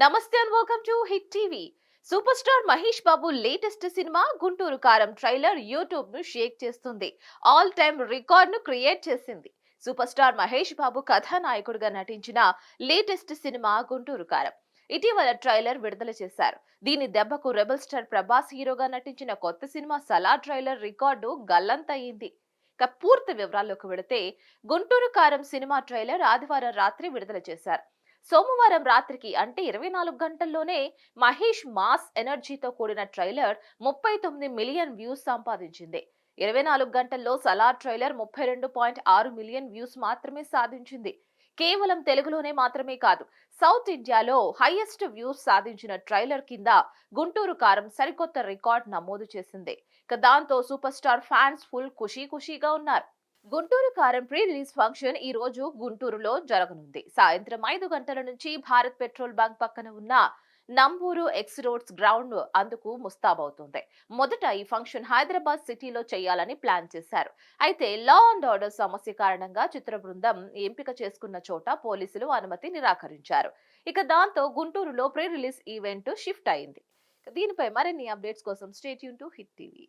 నమస్తే and welcome to hit TV. Super star Mahesh Babu latest cinema Guntur Kaaram trailer యూట్యూబ్ను shake చేస్తుంది. All time రికార్డ్ను create చేసింది. Super star Mahesh Babu కథానాయకుడిగా నటించిన latest cinema Guntur కారం. ఇటీవల ట్రైలర్ విడుదల చేశారు. దీని దెబ్బకు రెబల్ స్టార్ ప్రభాస్ హీరోగా నటించిన కొత్త సినిమా సలా ట్రైలర్ రికార్డు గల్లంతయింది. ఇక పూర్తి వివరాల్లోకి వెళితే గుంటూరు కారం సినిమా ట్రైలర్ ఆదివారం రాత్రి విడుదల చేశారు. సోమవారం రాత్రికి అంటే ఇరవై నాలుగు గంటల్లోనే మహేష్ మాస్ ఎనర్జీతో కూడిన ట్రైలర్ ముప్పై తొమ్మిది మిలియన్ వ్యూస్ సంపాదించింది. ఇరవై నాలుగు గంటల్లో సలార్ ట్రైలర్ ముప్పై రెండు పాయింట్ ఆరు మిలియన్ వ్యూస్ మాత్రమే సాధించింది. కేవలం తెలుగులోనే మాత్రమే కాదు సౌత్ ఇండియాలో హైయెస్ట్ వ్యూస్ సాధించిన ట్రైలర్ కింద గుంటూరు కారం సరికొత్త రికార్డ్ నమోదు చేసింది. ఇక దాంతో సూపర్ స్టార్ ఫ్యాన్స్ ఫుల్ ఖుషీ ఖుషీగా ఉన్నారు. గుంటూరు కారం ప్రీ రిలీజ్ ఫంక్షన్ ఈ రోజు గుంటూరులో జరగనుంది. సాయంత్రం ఐదు గంటల నుంచి భారత్ పెట్రోల్ బంక్ పక్కన ఉన్న నంబూరు ఎక్స్ రోడ్స్ గ్రౌండ్ అందుకు ముస్తాబవుతుంది. మొదట ఈ ఫంక్షన్ హైదరాబాద్ సిటీలో చేయాలని ప్లాన్ చేశారు. అయితే లా అండ్ ఆర్డర్ సమస్య కారణంగా చిత్ర బృందం ఎంపిక చేసుకున్న చోట పోలీసులు అనుమతి నిరాకరించారు. ఇక దాంతో గుంటూరులో ప్రీ రిలీజ్ ఈవెంట్ షిఫ్ట్ అయింది. దీనిపై మరిన్ని అప్డేట్స్ కోసం state Yoon to hit TV.